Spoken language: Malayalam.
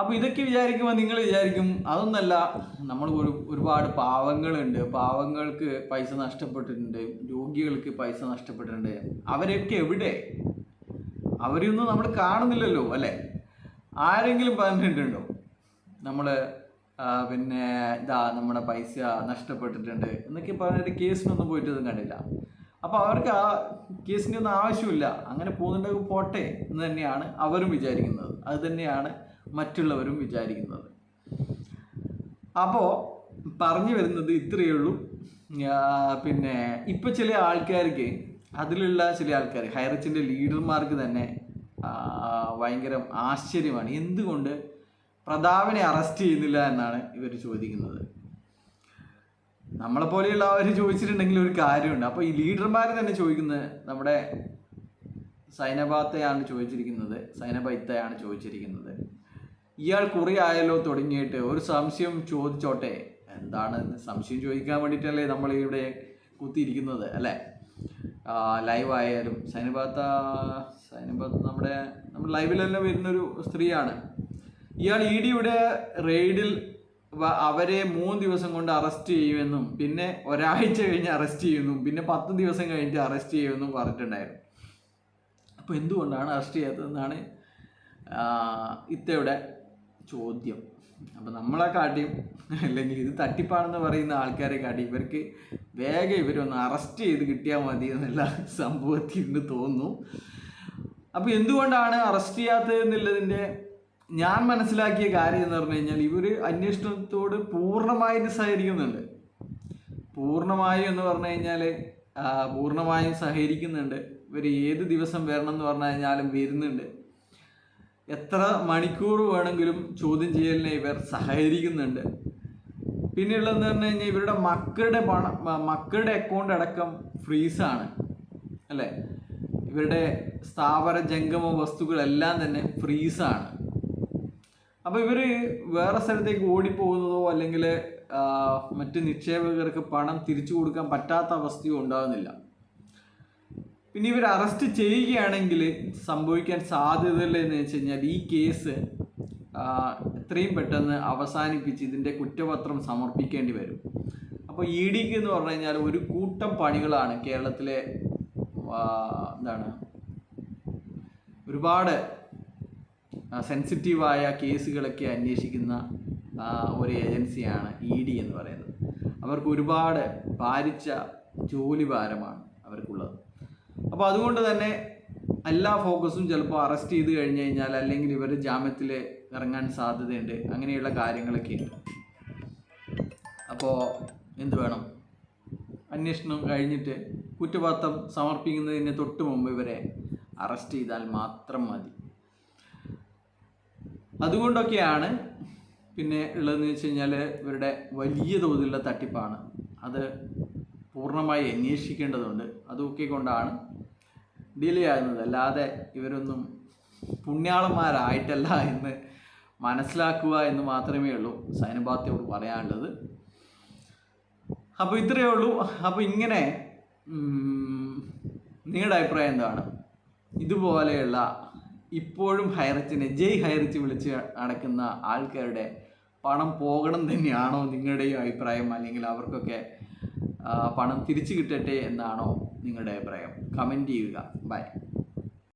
അപ്പോൾ ഇതൊക്കെ വിചാരിക്കുമ്പോൾ നിങ്ങൾ വിചാരിക്കും അതൊന്നല്ല നമ്മൾ ഒരു ഒരുപാട് പാവങ്ങളുണ്ട്. പാവങ്ങൾക്ക് പൈസ നഷ്ടപ്പെട്ടിട്ടുണ്ട്. രോഗികൾക്ക് പൈസ നഷ്ടപ്പെട്ടിട്ടുണ്ട്. അവരൊക്കെ എവിടെ? അവരെയൊന്നും നമ്മൾ കാണുന്നില്ലല്ലോ അല്ലേ? ആരെങ്കിലും പറഞ്ഞിട്ടുണ്ടോ? നമ്മൾ പിന്നെ ഇതാ നമ്മുടെ പൈസ നഷ്ടപ്പെട്ടിട്ടുണ്ട് എന്നൊക്കെ പറഞ്ഞിട്ട് കേസിനൊന്നും പോയിട്ടൊന്നും കണ്ടില്ല. അപ്പോൾ അവർക്ക് ആ കേസിന്റെ ഒന്നും ആവശ്യമില്ല. അങ്ങനെ പോകുന്നുണ്ടെങ്കിൽ പോട്ടെ എന്ന് തന്നെയാണ് അവരും വിചാരിക്കുന്നത്. അത് തന്നെയാണ് മറ്റുള്ളവരും വിചാരിക്കുന്നത്. അപ്പോൾ പറഞ്ഞു വരുന്നത് ഇത്രയേ ഉള്ളൂ. പിന്നെ ഇപ്പൊ ചില ആൾക്കാർക്ക് അതിലുള്ള ചില ആൾക്കാർ ഹൈറച്ചിന്റെ ലീഡർമാർക്ക് തന്നെ ഭയങ്കര ആശ്ചര്യമാണ്. എന്തുകൊണ്ട്? പ്രതാപനെ അറസ്റ്റ് ചെയ്യുന്നില്ല എന്നാണ് ഇവർ ചോദിക്കുന്നത്. നമ്മളെ പോലെയുള്ള അവർ ചോദിച്ചിട്ടുണ്ടെങ്കിൽ ഒരു കാര്യമുണ്ട്. അപ്പോൾ ഈ ലീഡർമാർ തന്നെ ചോദിക്കുന്നത് നമ്മുടെ സൈനബാത്തയാണ് ചോദിച്ചിരിക്കുന്നത് സൈനബൈത്തയാണ് ചോദിച്ചിരിക്കുന്നത്. ഇയാൾ കുറി ആയല്ലോ തുടങ്ങിയിട്ട് ഒരു സംശയം ചോദിച്ചോട്ടെ? എന്താണ് സംശയം ചോദിക്കാൻ വേണ്ടിയിട്ടല്ലേ നമ്മൾ ഇവിടെ കുത്തിയിരിക്കുന്നത് അല്ലേ? ലൈവ് ആയാലും. സൈനബാത്ത സൈനബാത്ത നമ്മുടെ നമ്മുടെ ലൈവിലെല്ലാം വരുന്നൊരു സ്ത്രീയാണ്. ഇയാൾ ഇ ഡിയുടെ റെയ്ഡിൽ അവരെ മൂന്ന് ദിവസം കൊണ്ട് അറസ്റ്റ് ചെയ്യുമെന്നും പിന്നെ ഒരാഴ്ച കഴിഞ്ഞ് അറസ്റ്റ് ചെയ്യുന്നു പിന്നെ പത്ത് ദിവസം കഴിഞ്ഞിട്ട് അറസ്റ്റ് ചെയ്യുമെന്നും പറഞ്ഞിട്ടുണ്ടായിരുന്നു. അപ്പോൾ എന്തുകൊണ്ടാണ് അറസ്റ്റ് ചെയ്യാത്തതെന്നാണ് ഇത്തയുടെ ചോദ്യം. അപ്പോൾ നമ്മളെ കാട്ടിയും അല്ലെങ്കിൽ ഇത് തട്ടിപ്പാണെന്ന് പറയുന്ന ആൾക്കാരെ കാട്ടി ഇവർക്ക് വേഗം ഇവരൊന്ന് അറസ്റ്റ് ചെയ്ത് കിട്ടിയാൽ മതി എന്നുള്ള സംഭവത്തിൽ നിന്ന് തോന്നുന്നു. അപ്പോൾ എന്തുകൊണ്ടാണ് അറസ്റ്റ് ചെയ്യാത്തത് എന്നുള്ളതിന്റെ ഞാൻ മനസ്സിലാക്കിയ കാര്യം എന്ന് പറഞ്ഞു കഴിഞ്ഞാൽ ഇവർ അന്വേഷണത്തോട് പൂർണമായിട്ട് സഹകരിക്കുന്നുണ്ട് പൂർണമായും എന്ന് പറഞ്ഞു കഴിഞ്ഞാൽ പൂർണമായും സഹകരിക്കുന്നുണ്ട്. ഇവർ ഏത് ദിവസം വരണം എന്ന് പറഞ്ഞു കഴിഞ്ഞാലും വരുന്നുണ്ട്. എത്ര മണിക്കൂർ വേണമെങ്കിലും ചോദ്യം ചെയ്യലിനെ ഇവർ സഹകരിക്കുന്നുണ്ട്. പിന്നെയുള്ളതെന്ന് പറഞ്ഞു കഴിഞ്ഞാൽ ഇവരുടെ മക്കളുടെ പണം മക്കളുടെ അക്കൗണ്ട് അടക്കം ഫ്രീസാണ്. അല്ലേ? ഇവരുടെ സ്ഥാപന ജംഗമ വസ്തുക്കളെല്ലാം തന്നെ ഫ്രീസാണ്. അപ്പോൾ ഇവർ വേറെ സ്ഥലത്തേക്ക് ഓടിപ്പോകുന്നതോ അല്ലെങ്കിൽ മറ്റ് നിക്ഷേപകർക്ക് പണം തിരിച്ചു കൊടുക്കാൻ പറ്റാത്ത അവസ്ഥയോ ഉണ്ടാകുന്നില്ല. പിന്നെ ഇവർ അറസ്റ്റ് ചെയ്യുകയാണെങ്കിൽ സംഭവിക്കാൻ സാധ്യതയില്ല എന്ന് വെച്ച് കഴിഞ്ഞാൽ ഈ കേസ് എത്രയും പെട്ടെന്ന് അവസാനിപ്പിച്ച് ഇതിന്റെ കുറ്റപത്രം സമർപ്പിക്കേണ്ടി വരും. അപ്പോൾ ഇ ഡിക്ക് എന്ന് പറഞ്ഞു കഴിഞ്ഞാൽ ഒരു കൂട്ടം പണികളാണ് കേരളത്തിലെ എന്താണ് ഒരുപാട് സെൻസിറ്റീവായ കേസുകളൊക്കെ അന്വേഷിക്കുന്ന ഒരു ഏജൻസിയാണ് ഇ ഡി എന്ന് പറയുന്നത്. അവർക്ക് ഒരുപാട് ഭാരിച്ച ജോലി ഭാരമാണ് അവർക്കുള്ളത്. അപ്പോൾ അതുകൊണ്ട് തന്നെ എല്ലാ ഫോക്കസും ചിലപ്പോൾ അറസ്റ്റ് ചെയ്ത് കഴിഞ്ഞ് കഴിഞ്ഞാൽ അല്ലെങ്കിൽ ഇവർ ജാമ്യത്തിൽ ഇറങ്ങാൻ സാധ്യതയുണ്ട്. അങ്ങനെയുള്ള കാര്യങ്ങളൊക്കെ ഉണ്ട്. അപ്പോൾ എന്ത് വേണം? അന്വേഷണം കഴിഞ്ഞിട്ട് കുറ്റപത്രം സമർപ്പിക്കുന്നതിന് തൊട്ട് മുമ്പ് ഇവരെ അറസ്റ്റ് ചെയ്താൽ മാത്രം മതി. അതുകൊണ്ടൊക്കെയാണ് പിന്നെ ഉള്ളതെന്ന് വെച്ച് കഴിഞ്ഞാൽ ഇവരുടെ വലിയ തോതിലുള്ള തട്ടിപ്പാണ്. അത് പൂർണമായി അന്വേഷിക്കേണ്ടതുണ്ട്. അതൊക്കെ കൊണ്ടാണ് ഡിലേ ആകുന്നത് അല്ലാതെ ഇവരൊന്നും പുണ്യാളന്മാരായിട്ടല്ല എന്ന് മനസ്സിലാക്കുക എന്ന് മാത്രമേ ഉള്ളൂ സൈനബാത്തയോട് പറയാനുള്ളത്. അപ്പോൾ ഇത്രയേ ഉള്ളൂ. അപ്പോൾ ഇങ്ങനെ നിങ്ങളുടെ അഭിപ്രായം എന്താണ്? ഇതുപോലെയുള്ള ഇപ്പോഴും ഹൈറച്ചിനെ ജയ് ഹൈറച്ച് വിളിച്ച് അടക്കുന്ന ആൾക്കാരുടെ പണം പോകണം തന്നെയാണോ നിങ്ങളുടെയും അഭിപ്രായം? അല്ലെങ്കിൽ അവർക്കൊക്കെ പണം തിരിച്ചു കിട്ടട്ടെ എന്നാണോ നിങ്ങളുടെ അഭിപ്രായം? കമന്റ് ചെയ്യുക. ബൈ.